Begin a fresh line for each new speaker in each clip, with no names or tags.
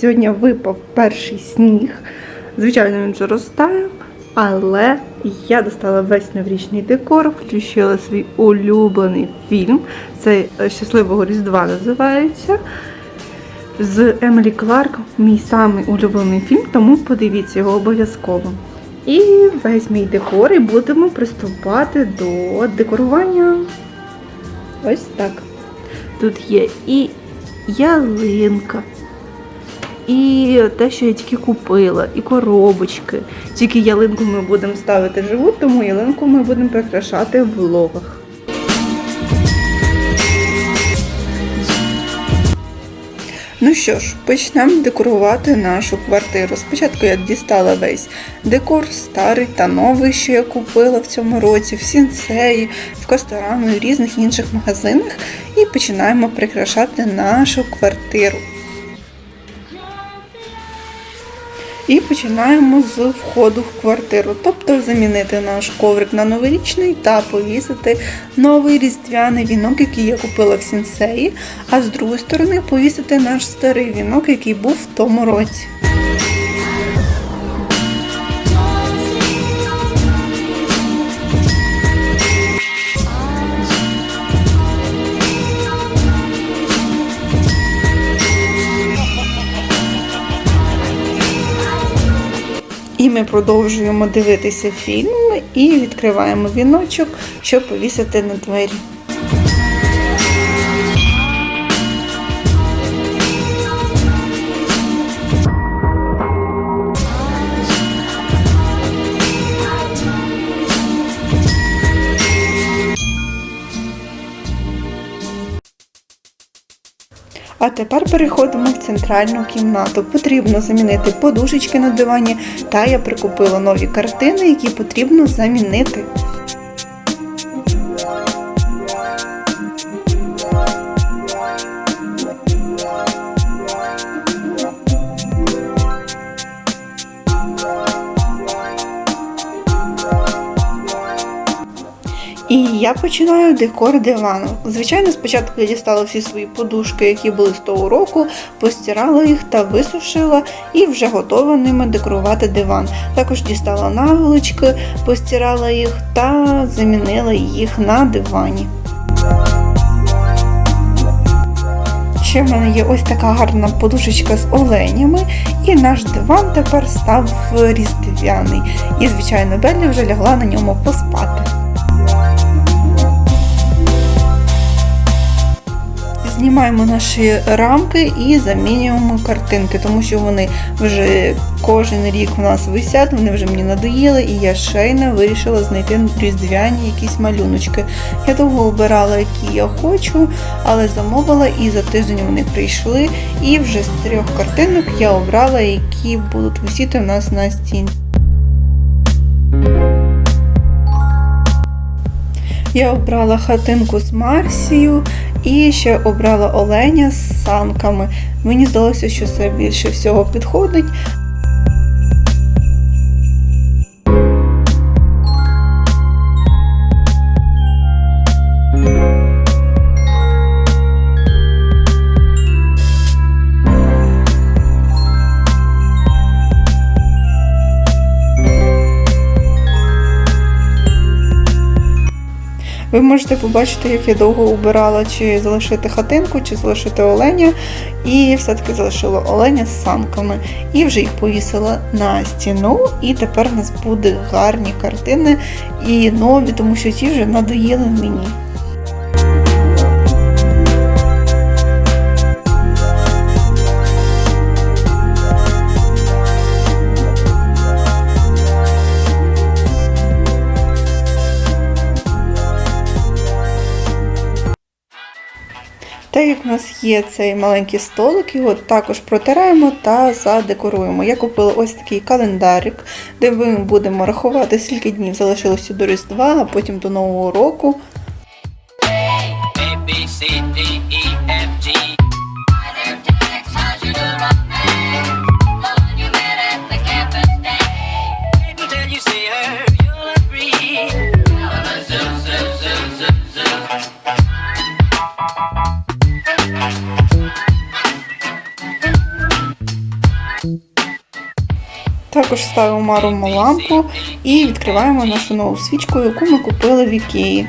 сьогодні випав перший сніг, звичайно, він вже розтає, але я достала весь новорічний декор, включила свій улюблений фільм. Це е, Щасливого Різдва називається. З Емілі Кларк, мій самий улюблений фільм, тому подивіться його обов'язково. І весь мій декор, і будемо приступати до декорування. Ось так. Тут є і ялинка, і те, що я тільки купила, і коробочки. Тільки ялинку ми будемо ставити живу, тому ялинку ми будемо прикрашати в влогах. Ну що ж, почнемо декорувати нашу квартиру. Спочатку я дістала весь декор, старий та новий, що я купила в цьому році, в сінцеї, в Косторану і різних інших магазинах. І починаємо прикрашати нашу квартиру. І починаємо з входу в квартиру, тобто замінити наш коврик на новорічний та повісити новий різдвяний вінок, який я купила в сінсеї, а з другої сторони повісити наш старий вінок, який був в тому році. Ми продовжуємо дивитися фільм і відкриваємо віночок, щоб повісити на двері. А тепер переходимо в центральну кімнату. Потрібно замінити подушечки на дивані, та я прикупила нові картини, які потрібно замінити. Я починаю декор дивану. Звичайно, спочатку я дістала всі свої подушки, які були з того року, постирала їх та висушила, і вже готова ними декорувати диван. Також дістала наволочки, постирала їх та замінила їх на дивані. Ще в мене є ось така гарна подушечка з оленями, і наш диван тепер став різдвяний. І, звичайно, Беллі вже лягла на ньому поспати. Знімаємо наші рамки і замінюємо картинки, тому що вони вже кожен рік у нас висять, вони вже мені надоїли, і я шейна вирішила знайти різдвяні якісь малюночки. Я довго обирала, які я хочу, але замовила і за тиждень вони прийшли. І вже з трьох картинок я обрала, які будуть висіти в нас на стіні. Я обрала хатинку з Марсією і ще обрала оленя з санками. Мені здалося, що це більше всього підходить. Ви можете побачити, як я довго обирала, чи залишити хатинку, чи залишити оленя. І все-таки залишила оленя з санками. І вже їх повісила на стіну. І тепер у нас буде гарні картини і нові, тому що ті вже надоїли мені. Так як в нас є цей маленький столик, його також протираємо та задекоруємо. Я купила ось такий календарик, де ми будемо рахувати, скільки днів залишилося до Різдва, а потім до Нового року.
A, B, C, D,
Також ставимо маруму лампу і відкриваємо нашу нову свічку, яку ми купили в Ікеї.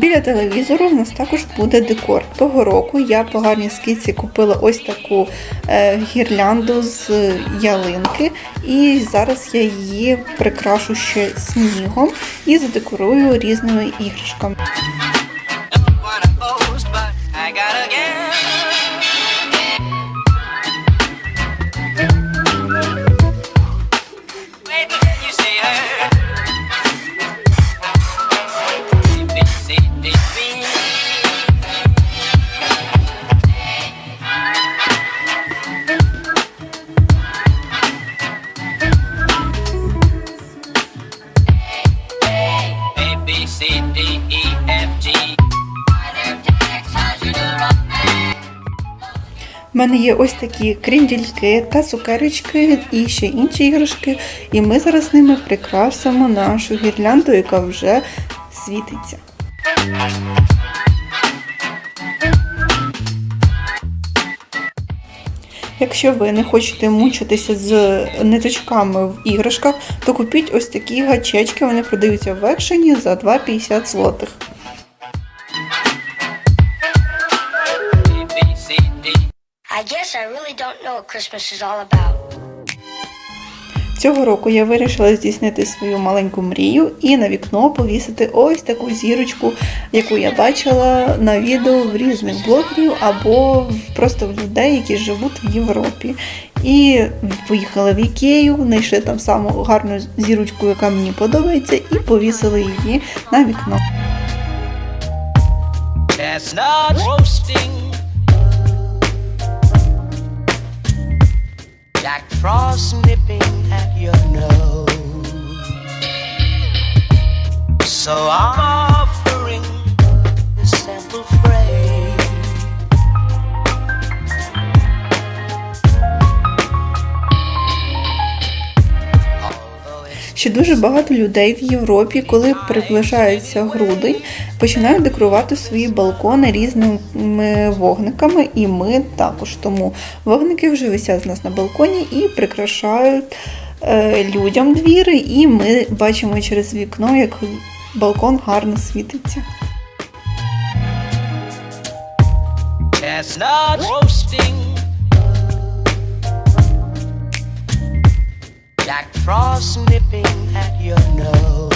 Біля телевізору в нас також буде декор. Того року я по гарній скидці купила ось таку е, гірлянду з ялинки, і зараз я її прикрашу ще снігом і задекорую різними іграшками. Мене є ось такі кріндільки та цукерочки і ще інші іграшки, і ми зараз ними прикрасимо нашу гірлянду, яка вже світиться. Якщо ви не хочете мучитися з ниточками в іграшках, то купіть ось такі гачечки, вони продаються в екшені за 2,50 злотих.
Know what Christmas is all about.
Цього року я вирішила здійснити свою маленьку мрію і на вікно повісити ось таку зірочку, яку я бачила на відео в різних блогерів або просто в людей, які живуть в Європі. І поїхала в Ікею, знайшли там саму гарну зірочку, яка мені подобається, і повісили її на вікно.
Chestnut roasting. Jack Frost nipping at your nose. So I'm
Дуже багато людей в Європі, коли приближається грудень, починають декорувати свої балкони різними вогниками, і ми також. Тому вогники вже висять з нас на балконі і прикрашають е, людям двіри, і ми бачимо через вікно, як балкон гарно світиться.
Chestnut roasting. Jack Frost nipping at your nose.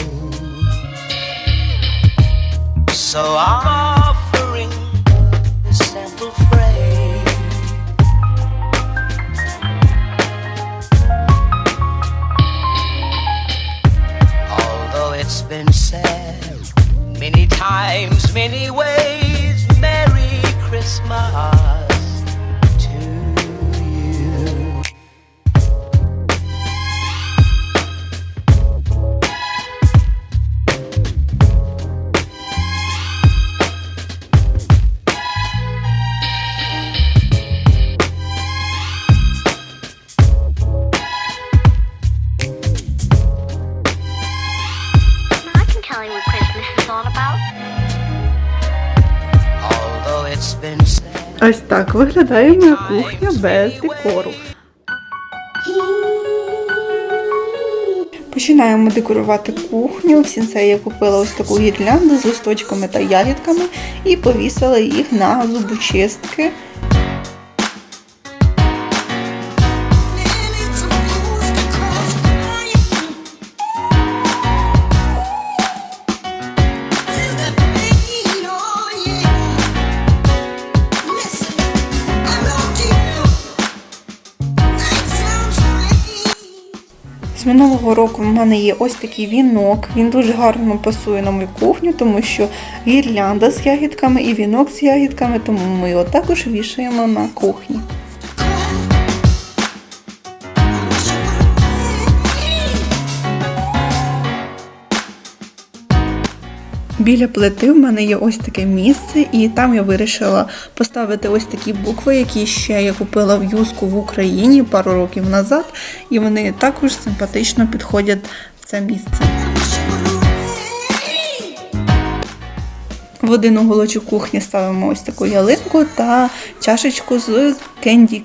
So I'm offering this simple phrase. Although it's been said many times, many ways, Merry Christmas
так виглядає моя кухня без декору. Починаємо декорувати кухню. В сінце я купила ось таку гірлянду з листочками та ягідками і повісила їх на зубочистки. Минулого року в мене є ось такий вінок. Він дуже гарно пасує на мою кухню, тому що гірлянда з ягідками і вінок з ягідками, тому ми його також вішаємо на кухні. Біля плити в мене є ось таке місце, і там я вирішила поставити ось такі букви, які ще я купила в юску в Україні пару років назад, і вони також симпатично підходять в це місце. В один уголочок кухні ставимо ось таку ялинку та чашечку з кенді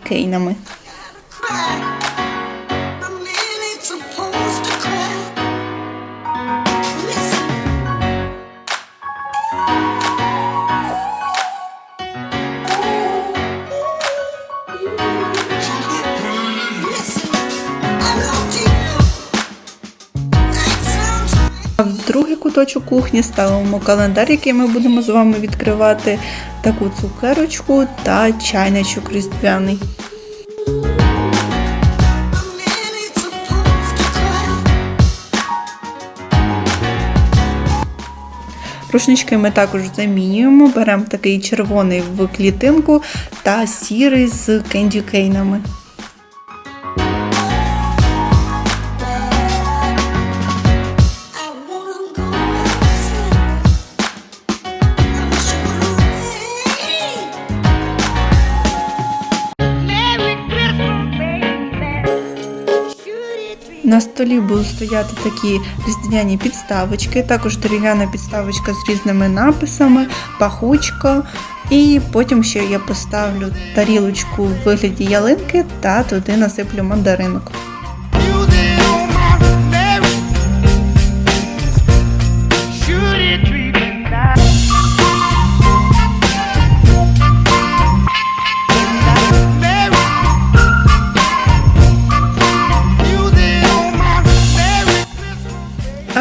куточок кухні ставимо календар, який ми будемо з вами відкривати, таку цукерочку та чайничок різдвяний. Рушнички ми також замінюємо, беремо такий червоний в клітинку та сірий з кенді Столі будуть стояти такі різдвяні підставочки, також дерев'яна підставочка з різними написами, пахучка. І потім ще я поставлю тарілочку в вигляді ялинки та туди насиплю мандаринок.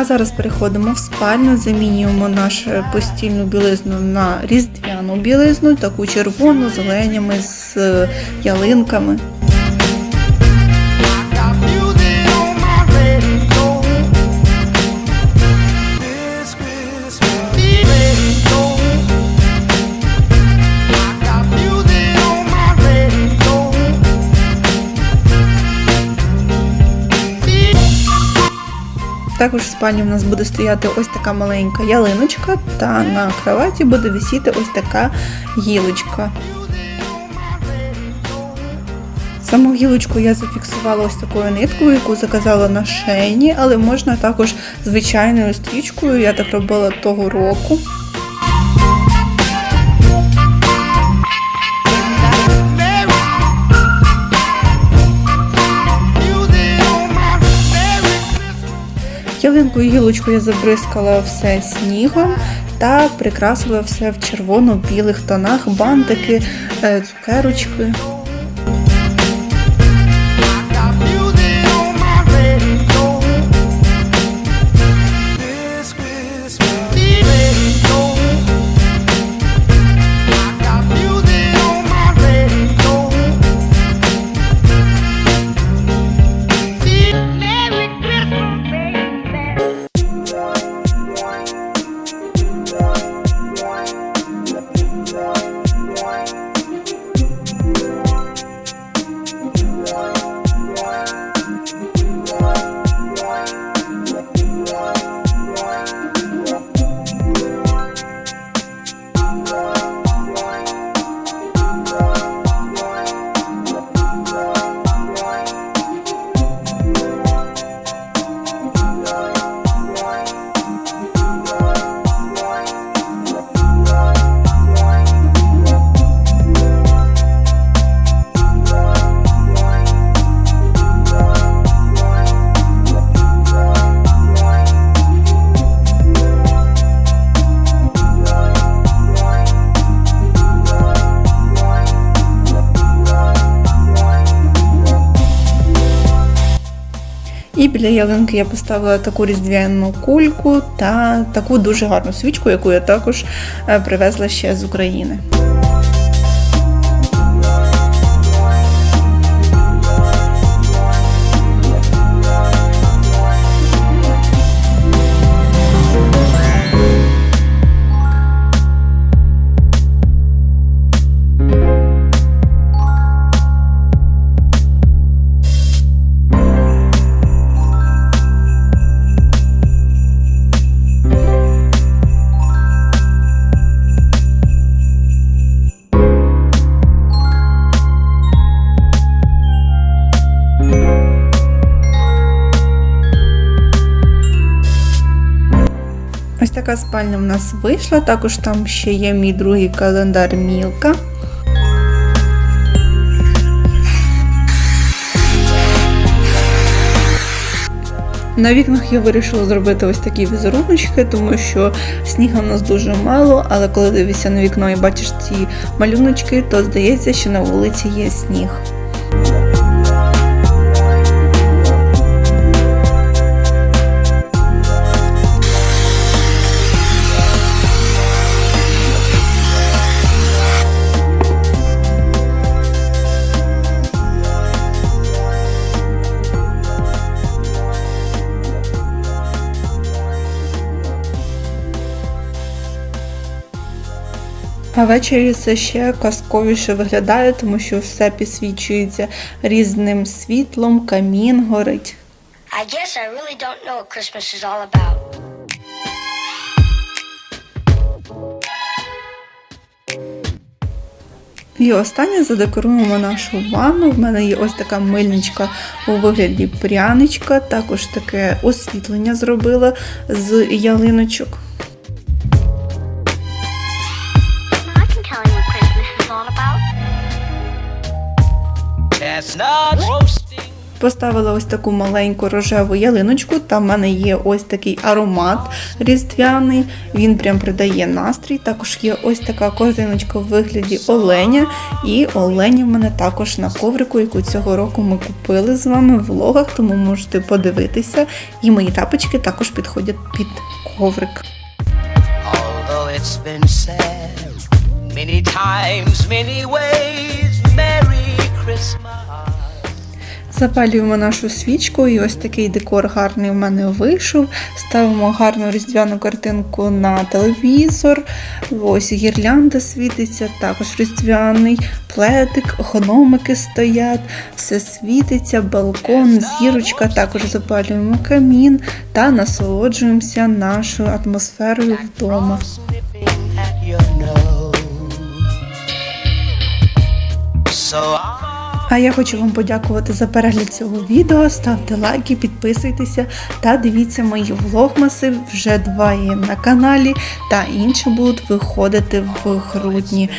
Зараз переходимо в спальню, замінюємо нашу постільну білизну на різдвяну білизну, таку червону з оленями, з е, ялинками. Також в спальні в нас буде стояти ось така маленька ялиночка, та на кроваті буде висіти ось така гілочка. Саму гілочку я зафіксувала ось такою ниткою, яку заказала на шейні, але можна також звичайною стрічкою. Я так робила того року. Гілочку я забризкала все снігом та прикрасила все в червоно-білих тонах, бантики, е, цукерочки. Біля ялинки я поставила таку різдвяну кульку та таку дуже гарну свічку, яку я також е, привезла ще з України. Така спальня в нас вийшла. Також там ще є мій другий календар Мілка. На вікнах я вирішила зробити ось такі візеруночки, тому що сніга в нас дуже мало, але коли дивишся на вікно і бачиш ці малюночки, то здається, що на вулиці є сніг. А ввечері це ще казковіше виглядає, тому що все підсвічується різним світлом, камін горить.
I guess I really don't know what Christmas is all about.
І останнє задекоруємо нашу ванну. В мене є ось така мильничка у вигляді пряничка, також таке освітлення зробила з ялиночок. Поставила ось таку маленьку рожеву ялиночку. Там в мене є ось такий аромат різдвяний. Він прям придає настрій. Також є ось така корзиночка в вигляді оленя. І олені в мене також на коврику, яку цього року ми купили з вами в влогах, тому можете подивитися. І мої тапочки також підходять під коврик.
Many times, many ways, Merry Christmas.
Запалюємо нашу свічку, і ось такий декор гарний в мене вийшов. Ставимо гарну різдвяну картинку на телевізор. Ось гірлянда світиться, також різдвяний плетик, гномики стоять, все світиться, балкон, зірочка. Також запалюємо камін та насолоджуємося нашою атмосферою вдома.
So
А я хочу вам подякувати за перегляд цього відео. Ставте лайки, підписуйтеся та дивіться мої влогмаси. Вже два є на каналі, та інші будуть виходити в грудні.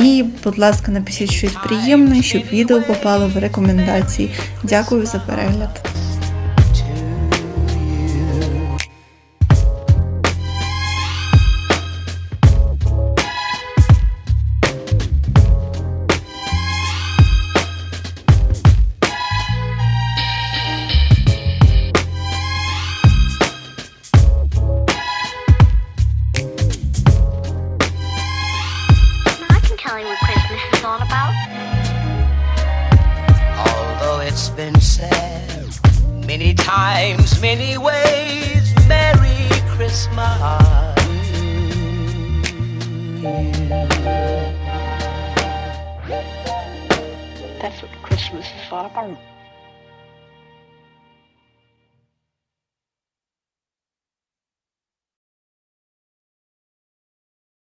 І, будь ласка, напишіть щось приємне, щоб відео попало в рекомендації. Дякую за перегляд.